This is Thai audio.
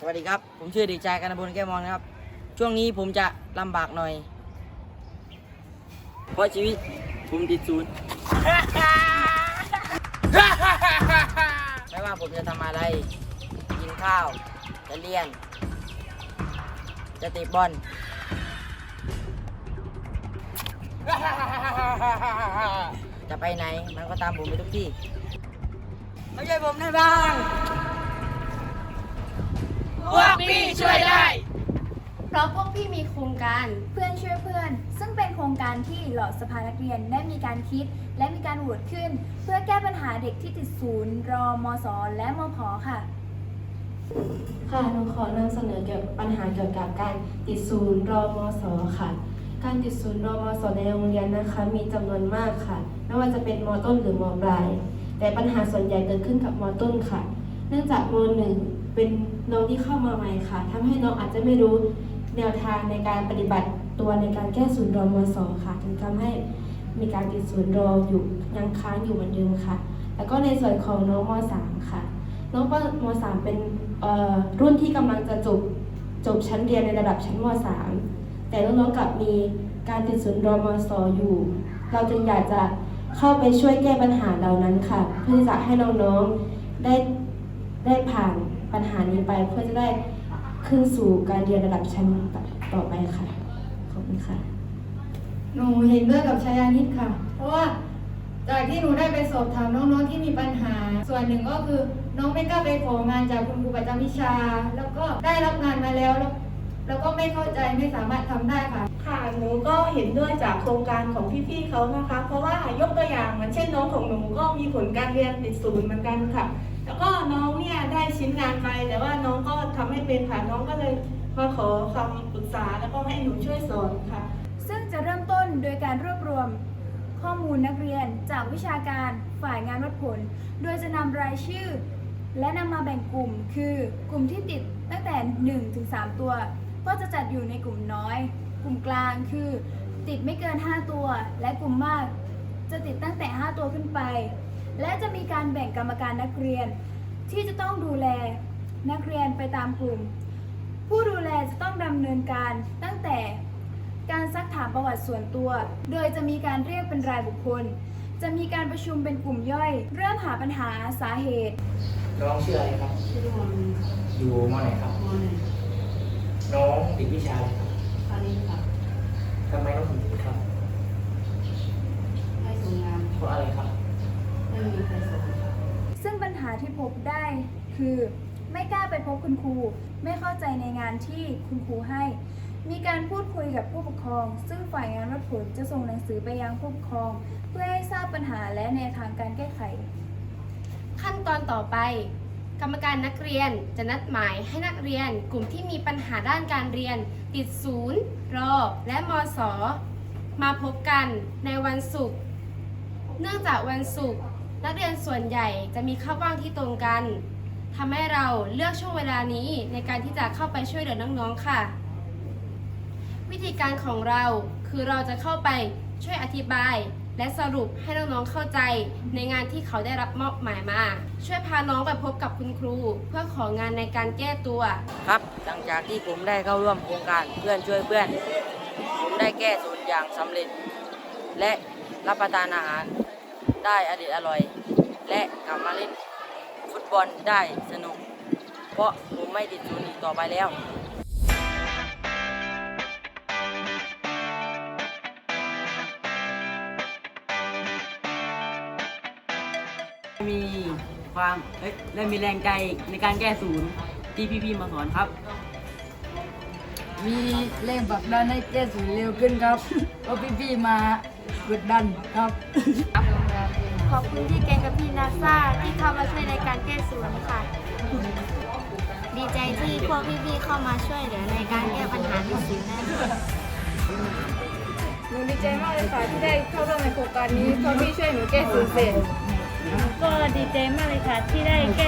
สวัสดีครับ ผมชื่อเด็กชายกนพลแก้วมองนะครับ ช่วงนี้ผมจะลำบากหน่อย เพราะชีวิตผมติดศูนย์ไม่ว่าผมจะทำอะไร กินข้าว จะเรียน จะตะบอลจะไปไหนมันก็ตามผมไปทุกที่มาช่วยผมได้บ้าง พวกพี่ช่วยได้ เพราะพวกพี่มีโครงการ เพื่อนช่วยเพื่อน ซึ่งเป็นโครงการที่เหล่าสภานักเรียนได้มีการคิด และมีการโหวตขึ้น เพื่อแก้ปัญหาเด็กที่ติดศูนย์รอมสและมพค่ะ ค่ะหนูขอนำเสนอเกี่ยวกับปัญหาเกี่ยวกับการติดศูนย์รอมศค่ะ การติดศูนย์รอมศในโรงเรียนนะคะ มีจำนวนมากค่ะ ไม่ว่าจะเป็นมต้นหรือมปลาย แต่ปัญหาส่วนใหญ่เกิดขึ้นกับมต้นค่ะ เนื่องจากมหนึ่ง เป็นน้องที่เข้ามาใหม่ค่ะทำให้น้องอาจจะไม่รู้แนวทางในการปฏิบัติตัวในการแก้ศูนย์รอมศค่ะถึงทำให้มีการติดศูนย์รออยู่ยังค้างอยู่เหมือนเดิมค่ะ แล้วก็ในส่วนของน้องมสามค่ะ น้องมสามเป็นรุ่นที่กำลังจะจบจบชั้นเรียนในระดับชั้นมสามแต่น้องๆกลับมีการติดศูนย์รอมศอยู่ เราจึงอยากจะเข้าไปช่วยแก้ปัญหาเหล่านั้นค่ะ เพื่อที่จะให้น้องๆได้ได้ผ่าน ปัญหานี้ไปเพื่อจะได้ขึ้นสู่การเรียนระดับชั้นต่อไปค่ะ ขอบคุณค่ะ หนูเห็นด้วยกับชายานิดค่ะ เพราะว่าจากที่หนูได้ไปสอบถามน้องๆที่มีปัญหา ส่วนหนึ่งก็คือน้องไม่กล้าไปของานจากคุณครูประจำวิชา แล้วก็ได้รับงานมาแล้ว แล้วแล้วก็ไม่เข้าใจไม่สามารถทำได้ค่ะ ค่ะหนูก็เห็นด้วยจากโครงการของพี่ๆเขานะคะ เพราะว่ายกตัวอย่างเหมือนเช่นน้องของหนูก็มีผลการเรียนติดศูนย์เหมือนกันค่ะ แล้วก็น้องเนี่ยได้ ชิ้นงานไป แต่ว่าน้องก็ทำไม่เป็นค่ะน้องก็เลยมาขอคำปรึกษาแล้วก็ให้หนูช่วยสอนค่ะ ซึ่งจะเริ่มต้นโดยการรวบรวมข้อมูลนักเรียนจากวิชาการฝ่ายงานวัดผล โดยจะนำรายชื่อ และนำมาแบ่งกลุ่ม คือกลุ่มที่ติดตั้งแต่ 1 ถึง 3 ตัว ก็จะจัดอยู่ในกลุ่มน้อย กลุ่มกลางคือ ติดไม่เกิน 5 ตัว และกลุ่มมาก จะติดตั้งแต่ 5 ตัวขึ้นไป และจะมีการแบ่งกรรมการนักเรียน ที่จะต้องดูแลนักเรียนไปตามกลุ่ม ผู้ดูแลจะต้องดำเนินการตั้งแต่การซักถามประวัติส่วนตัว โดยจะมีการเรียกเป็นรายบุคคล จะมีการประชุมเป็นกลุ่มย่อย เริ่มหาปัญหาสาเหตุ น้องชื่ออะไรครับ ชื่อมนอยู่มไหนครับ มหนึ่งน้องติดวิชาอะไรครับคารินค่ะทำไมต้องถึงติดครับ ให้ส่งงานเพราะอะไรครับ ไม่มีใครส่งค่ะซึ่ง ปัญหาที่พบได้คือ ไม่กล้าไปพบคุณครู ไม่เข้าใจในงานที่คุณครูให้ มีการพูดคุยกับผู้ปกครอง ซึ่งฝ่ายงานวัดผลจะส่งหนังสือไปยังผู้ปกครอง เพื่อให้ทราบปัญหาและแนวทางการแก้ไข ขั้นตอนต่อไป กรรมการนักเรียนจะนัดหมายให้นักเรียน กลุ่มที่มีปัญหาด้านการเรียน ติดศูนย์รอและมศมาพบกันในวันศุกร์เนื่องจากวันศุกร์ นักเรียนส่วนใหญ่จะมีข้าว่างที่ตรงกันทำให้เราเลือกช่วงเวลานี้ในการที่จะเข้าไปช่วยเหลือน้องๆค่ะ วิธีการของเราคือเราจะเข้าไปช่วยอธิบาย และสรุปให้น้องๆเข้าใจในงานที่เขาได้รับมอบหมายมา ช่วยพาน้องไปพบกับคุณครู เพื่อของานในการแก้ตัว ครับหลังจากที่ผมได้เข้าร่วมโครงการเพื่อนช่วยเพื่อนผมได้แก้ศูนย์อย่างสำเร็จ และรับประทานอาหาร ได้อเด็ดอร่อย และกลับมาเล่นฟุตบอลได้สนุก เพราะผมไม่ติดศูนย์อีกต่อไปแล้วมีความเอ้ยและมีแรงใจในการแก้ศูนย์ที่พี่ๆมาสอนครับ มีแรงผลักดันให้แก้สูนเร็วขึ้นครับเพราะพี่ๆมากดดันครับ ขอบคุณที่แกงกับพี่นาซาที่เข้ามาช่วยในการแก้ศูนย์ค่ะ ดีใจที่พวกพี่ๆเข้ามาช่วยเหลือในการแก้ปัญหาที่สินนั่นหนูดีใจมากเลยค่ะที่ได้เข้าร่วมในโครงการนี้เพราะพี่ช่วยหนูแก้ศูนย์เสร็จก็ดีใจมากเลยค่ะที่ได้แก้